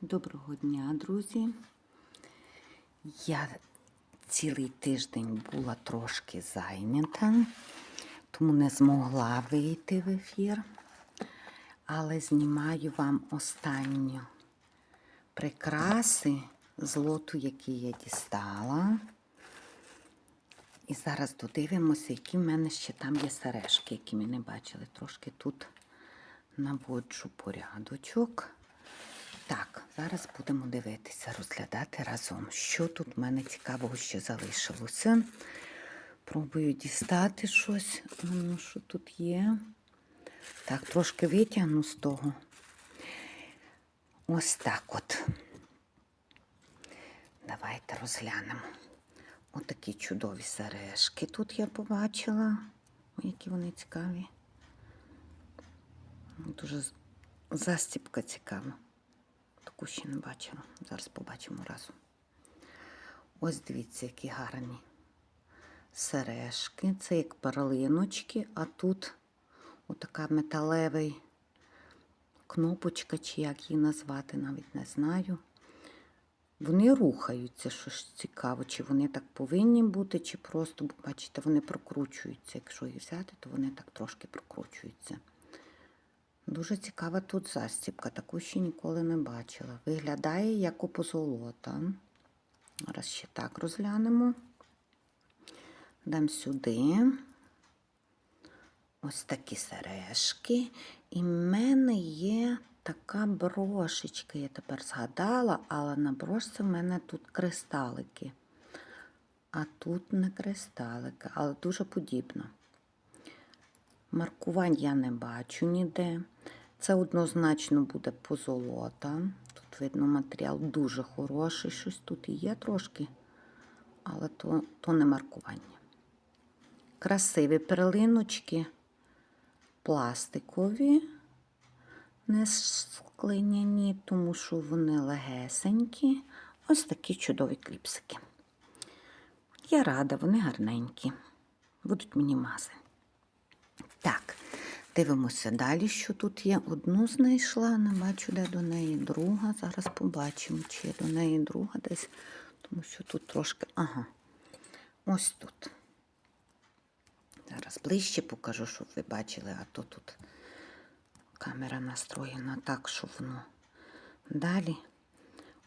Доброго дня, друзі. Я цілий тиждень була трошки зайнята, тому не змогла вийти в ефір. Але знімаю вам останню прикраси з лоту, який я дістала. І зараз додивимося, які в мене ще там є сережки, які ми не бачили. Трошки тут наводжу порядочок. Так, зараз будемо дивитися, розглядати разом, що тут в мене цікавого ще залишилося. Пробую дістати щось, ну, що тут є. Так, трошки витягну з того. Ось так от. Давайте розглянемо. Отакі чудові сережки тут я побачила. Ой, які вони цікаві. Дуже застіпка цікава. Таку ще не бачила. Зараз побачимо разом. Ось дивіться, які гарні сережки. Це як перлиночки, а тут отака металевий кнопочка, чи як її назвати, навіть не знаю. Вони рухаються, що ж цікаво, чи вони так повинні бути, чи просто, бачите, вони прокручуються. Якщо їх взяти, то вони так трошки прокручуються. Дуже цікава тут застібка, таку ще ніколи не бачила. Виглядає як у позолота. Зараз ще так розглянемо. Дам сюди. Ось такі сережки. І в мене є така брошечка, я тепер згадала, але на брошці в мене тут кристалики. А тут не кристалики, але дуже подібно. Маркувань я не бачу ніде. Це однозначно буде позолота. Тут видно матеріал дуже хороший. Щось тут і є трошки, але то, то не маркування. Красиві перлиночки, пластикові, не склиняні, тому що вони легесенькі. Ось такі чудові кліпсики. Я рада, вони гарненькі. Будуть мені мази. Дивимося далі, що тут є. Одну знайшла, не бачу, де до неї друга. Зараз побачимо, чи є до неї друга десь, тому що тут трошки. Ага. Ось тут. Зараз ближче покажу, щоб ви бачили, а то тут камера настроєна так, що воно. Далі.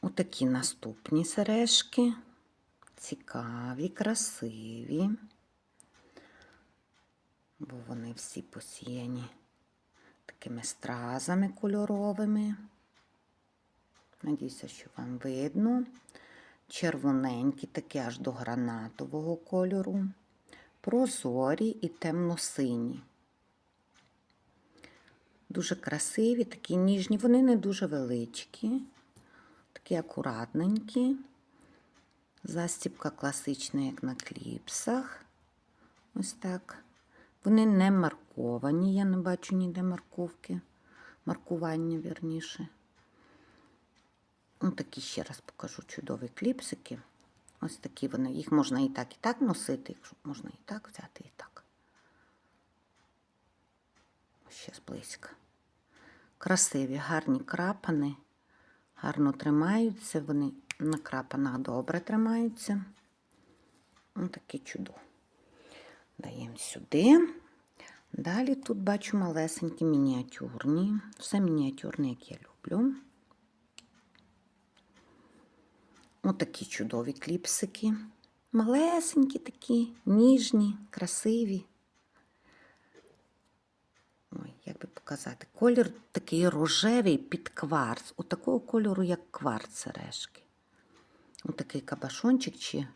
Отакі наступні сережки. Цікаві, красиві бо вони всі посіяні такими стразами кольоровими. Надіюся, що вам видно. Червоненькі, такі аж до гранатового кольору, прозорі і темно-сині. Дуже красиві, такі ніжні, вони не дуже величкі, такі акуратненькі. Застібка класична, як на кліпсах. Ось так. Вони не марковані, я не бачу ніде марковки, маркування вірніше. Ось такі ще раз покажу чудові кліпсики. Ось такі вони. Їх можна і так, і так носити, якщо можна і так взяти, і так. Ще зблизька. Красиві, гарні крапани, гарно тримаються, вони на крапанах добре тримаються. Ось такі чудо. Даємо сюди. Далі тут бачу малесенькі мініатюрні. Все мініатюрне, як я люблю. Отакі чудові кліпсики. Малесенькі такі, ніжні, красиві. Ой, як би показати, колір такий рожевий під кварц. Отакого кольору, як кварц сережки. Отакий кабашончик чи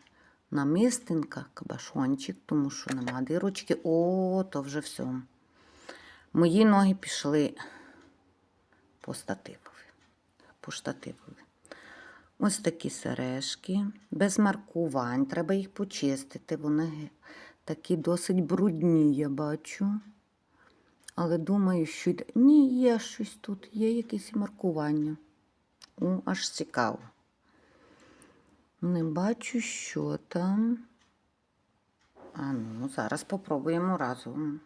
намистинка, кабашончик, тому що нема дирочки. О, то вже все. Мої ноги пішли по стативові. По штативові. Ось такі сережки, без маркувань. Треба їх почистити. Вони такі досить брудні, я бачу. Але думаю, що ні, є щось тут, є якесь маркування. О, аж цікаво. Не бачу, що там. А ну, зараз попробуємо разом.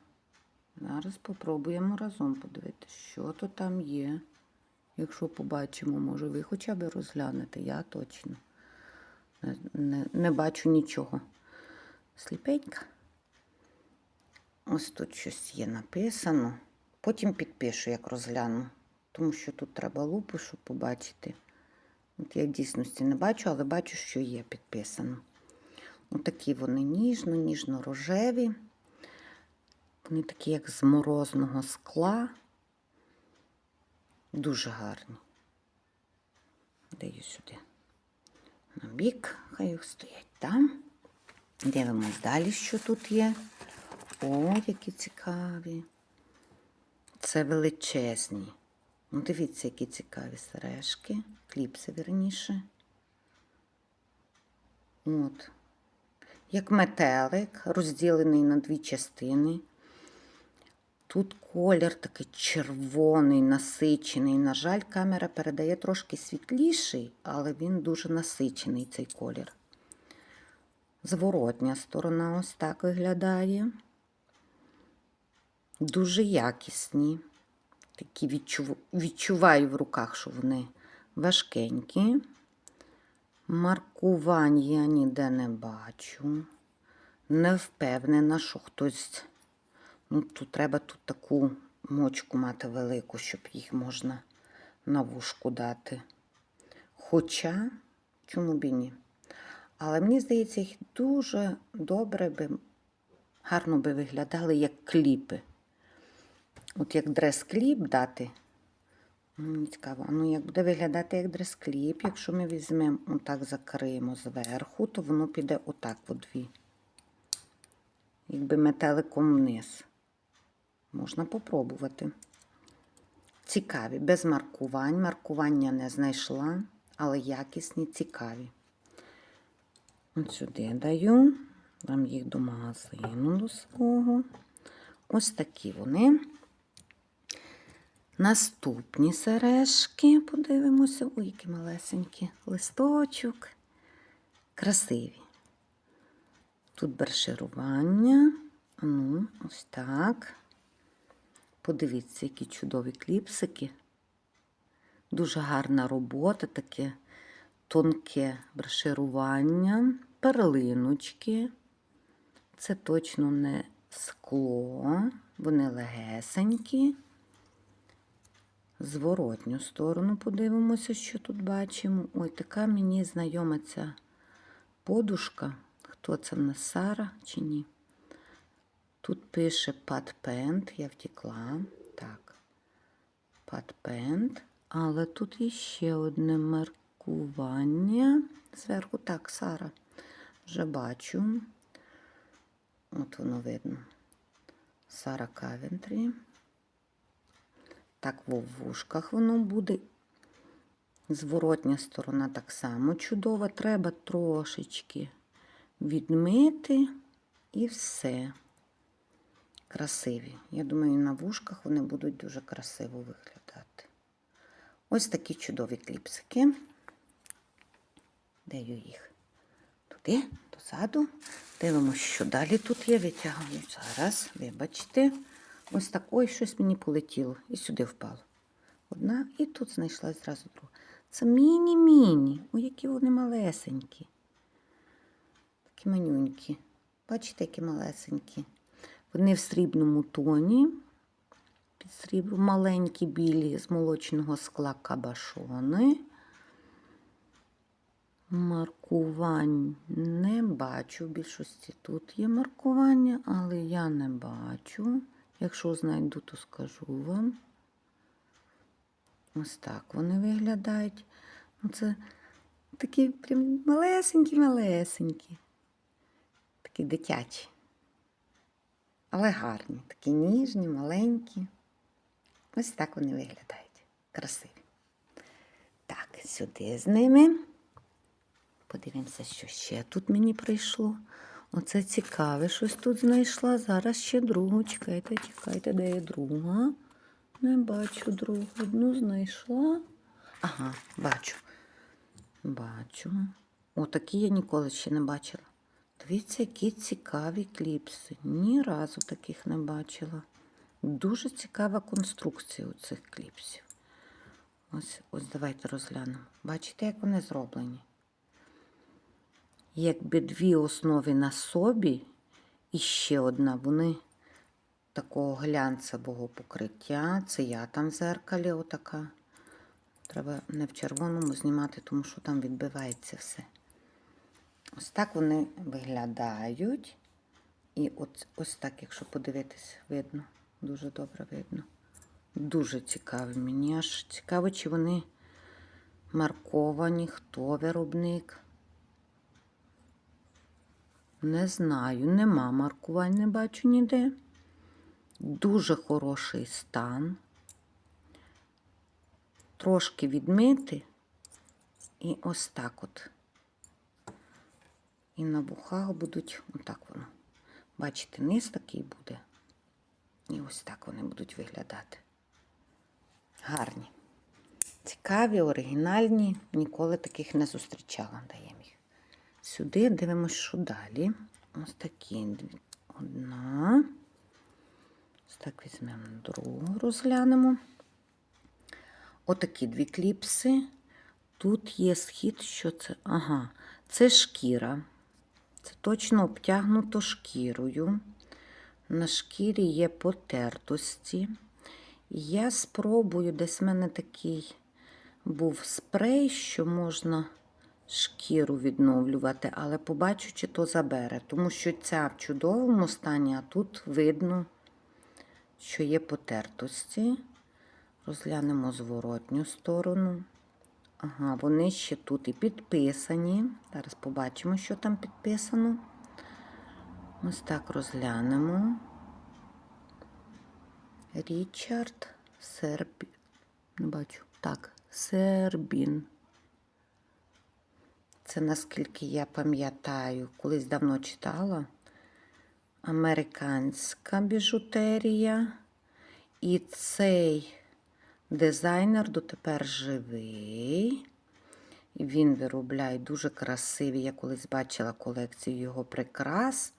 Зараз попробуємо разом подивитися, що то там є. Якщо побачимо, може, ви хоча б розглянете, я точно не, не, не бачу нічого. Сліпенька. Ось тут щось є написано. Потім підпишу, як розгляну, тому що тут треба лупу, щоб побачити. От я в дійсності не бачу, але бачу, що є підписано. Отакі вони ніжно, ніжно-рожеві. Вони такі, як з морозного скла. Дуже гарні. Даю сюди на бік, хай їх стоять там. Дивимось далі, що тут є. О, які цікаві. Це величезні. Ну, дивіться, які цікаві сережки. Кліпси, верніше. От. Як метелик, розділений на дві частини. Тут колір такий червоний, насичений. На жаль, камера передає трошки світліший, але він дуже насичений, цей колір. Зворотня сторона ось так виглядає. Дуже якісні. Такі відчув... відчуваю в руках, що вони важкенькі. Маркувань я ніде не бачу. Не впевнена, що хтось. Ну, тут треба тут таку мочку мати велику, щоб їх можна на вушку дати. Хоча, чому б і ні? Але мені здається, їх дуже добре би, гарно би виглядали як кліпи. От як дрес-кліп дати. Мені цікаво, ну як буде виглядати як дрес-кліп, якщо ми візьмемо отак закриємо зверху, то воно піде отак дві. Якби метеликом вниз. Можна попробувати. Цікаві, без маркувань. Маркування не знайшла, але якісні, цікаві. От сюди даю, дам їх до магазину до свого. Ось такі вони. Наступні сережки, подивимося. Ой, які малесенькі. Листочок. Красиві. Тут берширування. Ну, ось так. Подивіться, які чудові кліпсики. Дуже гарна робота, таке тонке броширування, перлиночки. Це точно не скло, вони легесенькі. Зворотню сторону подивимося, що тут бачимо. Ой, така мені знайома ця подушка. Хто це в нас Сара чи ні? Тут пише падпент, я втекла. Так, падпент. Але тут є ще одне маркування. Зверху так, Сара. Вже бачу. От воно видно. Сара Кавентрі. Так, в вушках воно буде. Зворотня сторона так само чудова. Треба трошечки відмити і все. Красиві. Я думаю, на вушках вони будуть дуже красиво виглядати. Ось такі чудові кліпсики. Даю їх туди, дозаду. Дивимося, що далі тут є. Витягую зараз, вибачте. Ось так, ой, щось мені полетіло і сюди впало. Одна і тут знайшла зразу друга. Це міні-міні. Ой, які вони малесенькі. Такі манюнькі. Бачите, які малесенькі. Вони в срібному тоні. Під сріблом маленькі білі з молочного скла кабашони. Маркувань не бачу. В більшості тут є маркування, але я не бачу. Якщо знайду, то скажу вам. Ось так вони виглядають. Ну, Це такі прям малесенькі-малесенькі. Такі дитячі. Але гарні, такі ніжні, маленькі. Ось так вони виглядають. Красиві. Так, сюди з ними. Подивимося, що ще тут мені прийшло. Оце цікаве, щось тут знайшла. Зараз ще другу. Чекайте, чекайте, де є друга. Не бачу другу. Одну знайшла. Ага, бачу. Бачу. О, такі я ніколи ще не бачила. Дивіться, які цікаві кліпси. Ні разу таких не бачила. Дуже цікава конструкція у цих кліпсів. Ось, ось давайте розглянемо. Бачите, як вони зроблені? Якби дві основи на собі і ще одна, вони такого глянцевого покриття. Це я там в зеркалі отака. Треба не в червоному знімати, тому що там відбивається все. Ось так вони виглядають. І от, ось так, якщо подивитись, видно. Дуже добре видно. Дуже цікаві. Мені аж цікаво, чи вони марковані, хто виробник. Не знаю, нема маркувань, не бачу ніде. Дуже хороший стан. Трошки відмити. І ось так от. І на вухах будуть отак воно. Бачите, низ такий буде. І ось так вони будуть виглядати. Гарні. Цікаві, оригінальні. Ніколи таких не зустрічала. Даємо. Сюди дивимося, що далі. Ось такі. Одна. Ось так візьмемо другу, розглянемо. Отакі дві кліпси. Тут є схід, що це? Ага, це шкіра. Це точно обтягнуто шкірою. На шкірі є потертості. Я спробую, десь в мене такий був спрей, що можна шкіру відновлювати, але побачу, чи то забере. Тому що ця в чудовому стані, а тут видно, що є потертості. Розглянемо зворотню сторону. Ага, вони ще тут і підписані. Зараз побачимо, що там підписано. Ось так розглянемо. Річард Сербін. Не бачу. Так, Сербін. Це наскільки я пам'ятаю, колись давно читала. Американська біжутерія. І цей дизайнер дотепер живий. Він виробляє дуже красиві. Я колись бачила колекцію його прикрас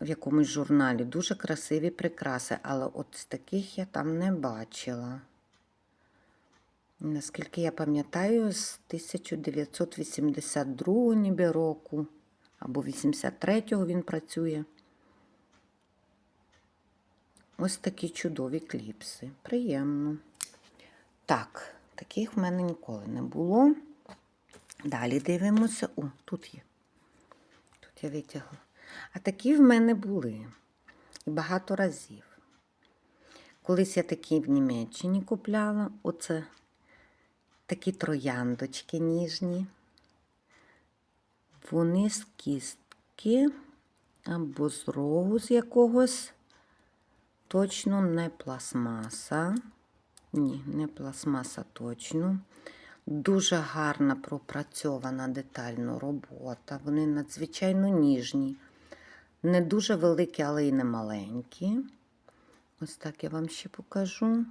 в якомусь журналі. Дуже красиві прикраси, але от таких я там не бачила. Наскільки я пам'ятаю, з 1982 ніби року або 83-го він працює. Ось такі чудові кліпси. Приємно. Так, таких в мене ніколи не було. Далі дивимося. О, тут є. Тут я витягла. А такі в мене були. І багато разів. Колись я такі в Німеччині купляла. Оце такі трояндочки ніжні. Вони з кістки або з рогу з якогось. Точно не пластмаса. Ні, не пластмаса точно. Дуже гарна пропрацьована детально робота. Вони надзвичайно ніжні. Не дуже великі, але й не маленькі. Ось так я вам ще покажу.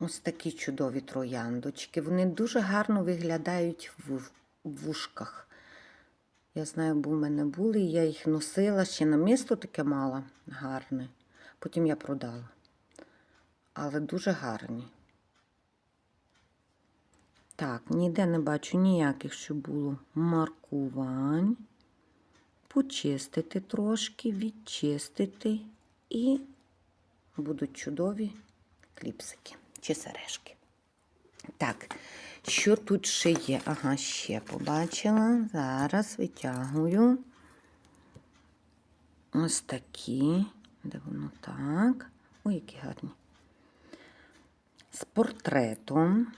Ось такі чудові трояндочки. Вони дуже гарно виглядають в вушках. Я знаю, бо в мене були, я їх носила, ще на місто таке мала гарне. Потім я продала. Але дуже гарні. Так, ніде не бачу ніяких, що було маркувань. Почистити трошки, відчистити і будуть чудові кліпсики чи сережки. Так, що тут ще є? Ага, ще побачила. Зараз витягую. Ось такі. Де воно так? Ой, які гарні. З портретом.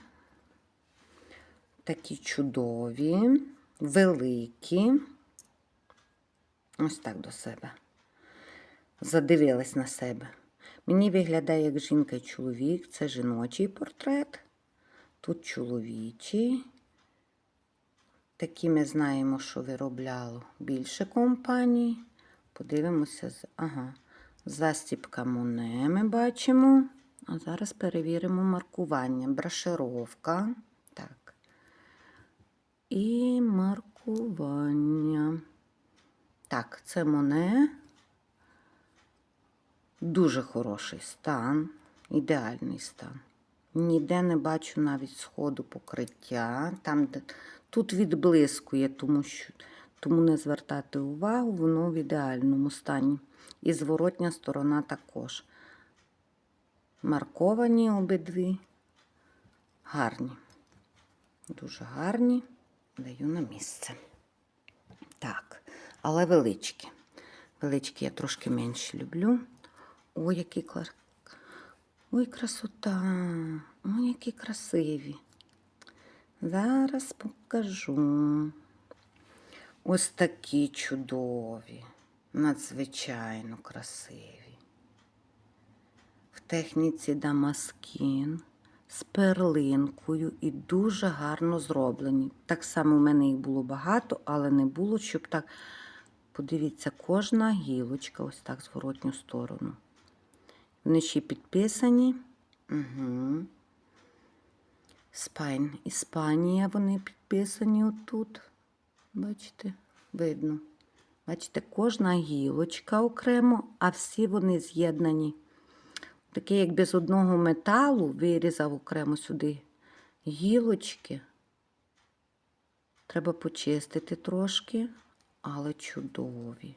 Такі чудові, великі. Ось так до себе. Задивилась на себе. Мені виглядає як жінка і чоловік. Це жіночий портрет. Тут чоловічий. Такі ми знаємо, що виробляло більше компаній. Подивимося, ага, застіпка Моне ми бачимо. А зараз перевіримо маркування. Брашировка. Так. І маркування. Так, це Моне. Дуже хороший стан. Ідеальний стан. Ніде не бачу навіть сходу покриття. Там, де... Тут відблискує, тому, що... тому не звертати увагу, воно в ідеальному стані. І зворотня сторона також. Марковані обидві. Гарні. Дуже гарні. Даю на місце. Так, але величкі. Величкі я трошки менше люблю. Ой, який клас. Ой, красота. Ой, які красиві. Зараз покажу. Ось такі чудові, надзвичайно красиві. В техніці Дамаскін з перлинкою і дуже гарно зроблені. Так само в мене їх було багато, але не було, щоб так. Подивіться, кожна гілочка, ось так, зворотню сторону. Вони підписані. Угу. Спайн, Іспанія, вони підписані отут. Бачите, видно. Бачите, кожна гілочка окремо, а всі вони з'єднані. Таке, як без одного металу, вирізав окремо сюди гілочки. Треба почистити трошки, але чудові.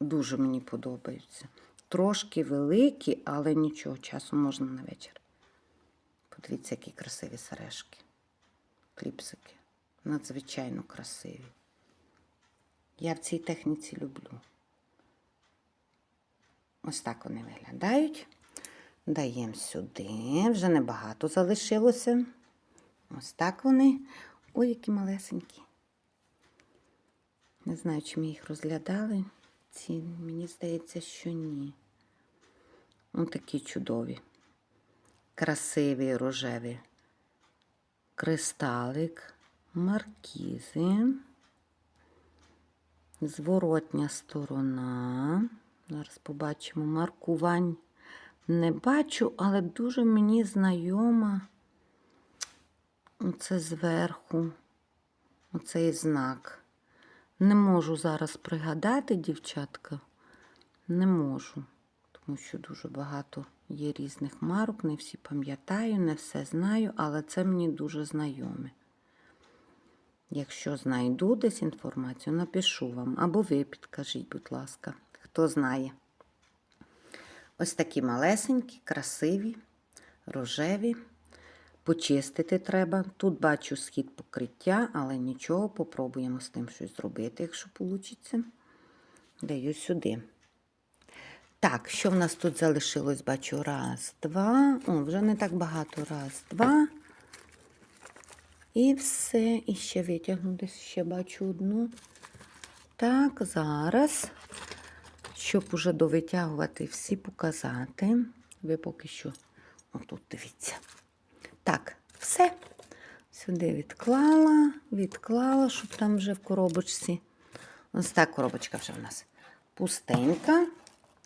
Дуже мені подобаються. Трошки великі, але нічого, часу можна на вечір. Подивіться, які красиві сережки. Кліпсики. Надзвичайно красиві. Я в цій техніці люблю. Ось так вони виглядають. Даємо сюди. Вже небагато залишилося. Ось так вони. Ой, які малесенькі. Не знаю, чи ми їх розглядали. Ці, мені здається, що ні. Ось такі чудові. Красиві рожеві. Кристалик, маркізи. Зворотня сторона. Зараз побачимо маркувань. Не бачу, але дуже мені знайома. Оце зверху, оцей знак. Не можу зараз пригадати, дівчатка. Не можу, тому що дуже багато є різних марок, не всі пам'ятаю, не все знаю, але це мені дуже знайоме. Якщо знайду десь інформацію, напишу вам. Або ви підкажіть, будь ласка, хто знає. Ось такі малесенькі, красиві, рожеві. Почистити треба. Тут бачу схід покриття, але нічого, попробуємо з тим щось зробити, якщо вийде. Даю сюди. Так, що в нас тут залишилось? Бачу, раз, два. О, вже не так багато. Раз, два. І все. І ще витягну десь ще бачу одну. Так, зараз, щоб уже довитягувати всі показати. Ви поки що, отут дивіться. Так, все. Сюди відклала, відклала, щоб там вже в коробочці. Ось так коробочка вже в нас пустенька.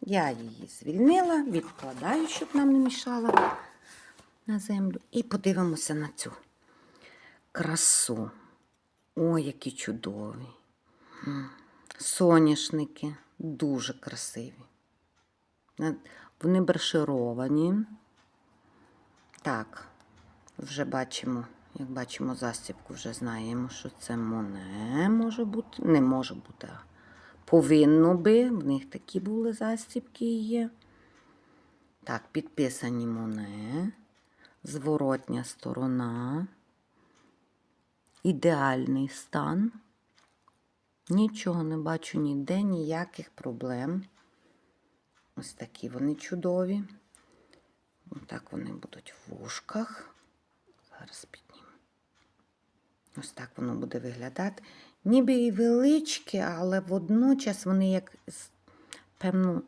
Я її звільнила, відкладаю, щоб нам не мішала на землю. І подивимося на цю красу. Ой, які чудові. Соняшники дуже красиві. Вони брошировані. Так, вже бачимо, як бачимо застібку, вже знаємо, що це моне може бути. Не може бути, а повинно би. В них такі були застібки є. Так, підписані моне. Зворотня сторона. Ідеальний стан. Нічого не бачу ніде, ніяких проблем. Ось такі вони чудові. Отак вони будуть в вушках. Зараз підніму. Ось так воно буде виглядати. Ніби і величкі, але водночас вони як, певно,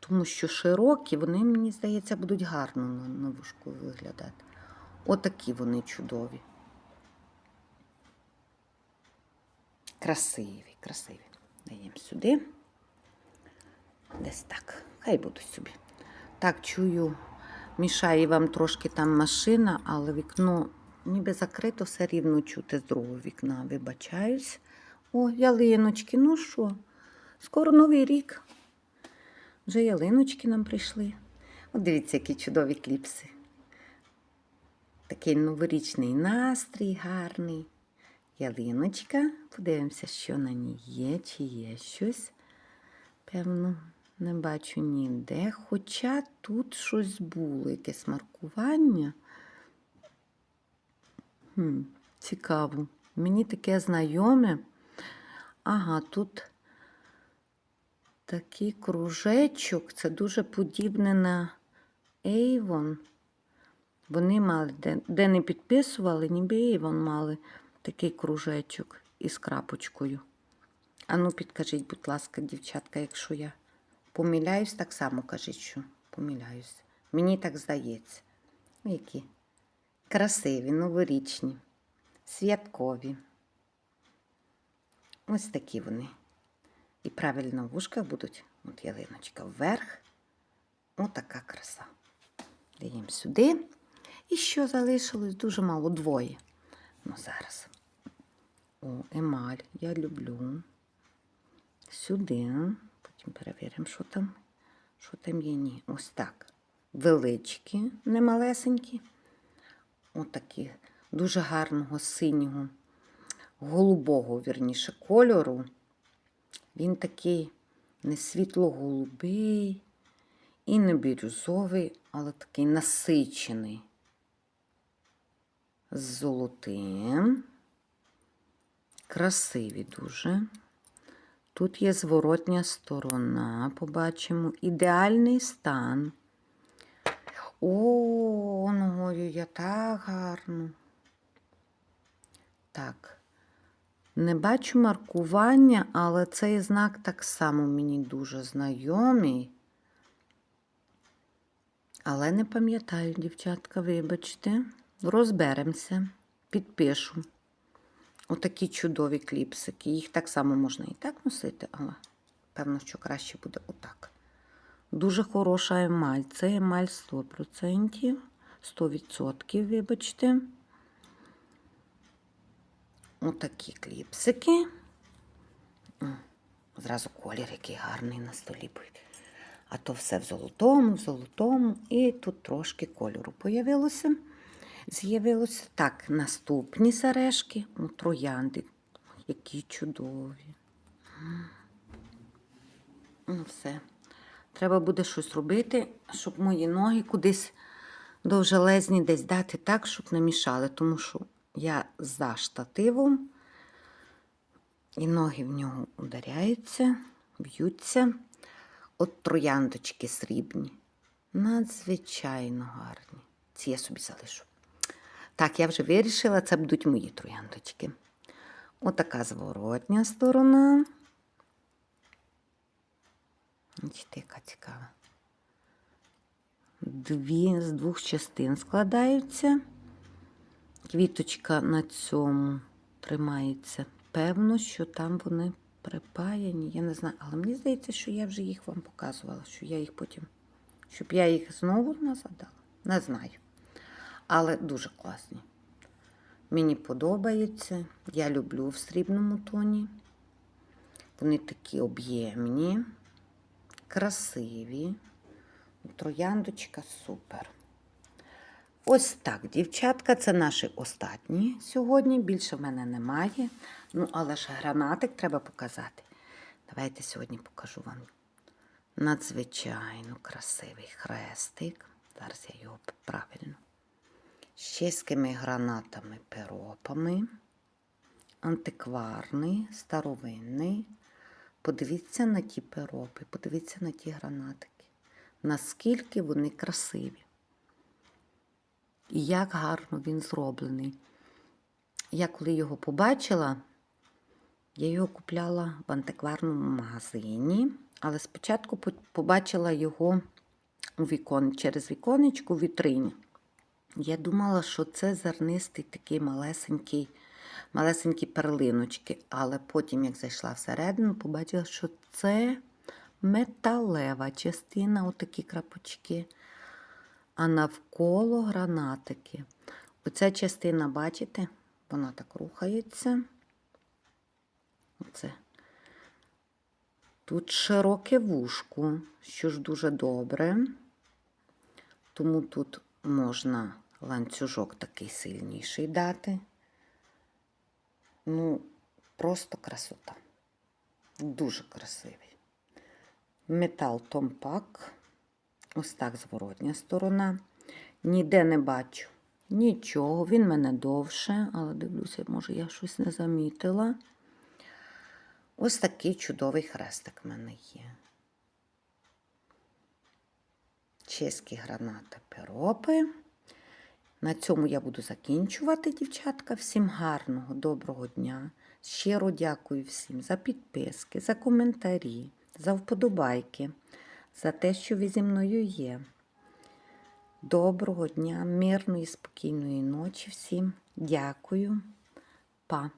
тому що широкі, вони, мені здається, будуть гарно на, на вушку виглядати. Отакі вони чудові. Красиві, красиві. Даємо сюди. Десь так. Хай будуть собі. Так, чую, мішає вам трошки там машина, але вікно ніби закрито, все рівно чути з другого вікна. Вибачаюсь. О, ялиночки, ну що? Скоро новий рік. Вже ялиночки нам прийшли. От дивіться, які чудові кліпси. Такий новорічний настрій гарний. Ялиночка. Подивимося, що на ній є, чи є щось. Певно, не бачу ніде. Хоча тут щось було, якесь маркування. Хм, цікаво. Мені таке знайоме. Ага, тут такий кружечок. Це дуже подібне на Avon. Вони мали, де, де не підписували, ніби Avon мали такий кружечок із крапочкою. Ану, підкажіть, будь ласка, дівчатка, якщо я помиляюсь, так само кажіть, що помиляюсь. Мені так здається. Які красиві, новорічні, святкові. Ось такі вони. І правильно в вушках будуть. От ялиночка вверх. Отака краса. Даємо сюди. І що залишилось? Дуже мало двоє. Ну, зараз. О, емаль. Я люблю. Сюди. Потім перевіримо, що там. Що там є? Ні. Ось так. Величкі, не малесенькі. Отакі. Дуже гарного синього, голубого, вірніше, кольору. Він такий не світло-голубий і не бірюзовий, але такий насичений. З золотим. Красиві дуже. Тут є зворотня сторона, побачимо. Ідеальний стан. О, ногою я так гарно. Так. Не бачу маркування, але цей знак так само мені дуже знайомий. Але не пам'ятаю, дівчатка, вибачте. Розберемося, підпишу. Отакі чудові кліпсики. Їх так само можна і так носити, але певно, що краще буде отак. Дуже хороша емаль. Це емаль 100%. 100%, вибачте. Отакі кліпсики. Зразу колір, який гарний на столі. А то все в золотому, в золотому. І тут трошки кольору появилося. З'явилося так, наступні сережки. Троянди. Які чудові. Ну, все. Треба буде щось робити, щоб мої ноги кудись довжелезні десь дати так, щоб не мішали. Тому що я за штативом, і ноги в нього ударяються, б'ються. От трояндочки срібні. Надзвичайно гарні. Ці я собі залишу. Так, я вже вирішила, це будуть мої трояндочки. Отака зворотня сторона. Бачите, яка цікава. Дві з двох частин складаються. Квіточка на цьому тримається. Певно, що там вони припаяні. Я не знаю, але мені здається, що я вже їх вам показувала, що я їх потім, щоб я їх знову назад дала. Не знаю. Але дуже класні. Мені подобаються. Я люблю в срібному тоні. Вони такі об'ємні, красиві. Трояндочка супер. Ось так, дівчатка, це наші останні сьогодні. Більше в мене немає. Ну, але ж гранатик треба показати. Давайте сьогодні покажу вам надзвичайно красивий хрестик. Зараз я його правильно. З чеськими гранатами перопами. Антикварний, старовинний. Подивіться на ті перопи, подивіться на ті гранатики. Наскільки вони красиві. І як гарно він зроблений. Я коли його побачила, я його купляла в антикварному магазині, але спочатку побачила його у вікон, через віконечку в вітрині. Я думала, що це зернистий такий малесенький, малесенькі перлиночки, але потім, як зайшла всередину, побачила, що це металева частина, отакі крапочки а навколо гранатики. Оця частина, бачите, вона так рухається. Оце. Тут широке вушко, що ж дуже добре. Тому тут можна ланцюжок такий сильніший дати. Ну, просто красота. Дуже красивий. Метал Томпак. Ось так зворотня сторона. Ніде не бачу нічого. Він мене довше, але дивлюся, може, я щось не замітила. Ось такий чудовий хрестик в мене є. Чеські гранати пиропи. На цьому я буду закінчувати, дівчатка. Всім гарного, доброго дня. Щиро дякую всім за підписки, за коментарі, за вподобайки, за те, що ви зі мною є. Доброго дня, мирної, спокійної ночі всім. Дякую. Па.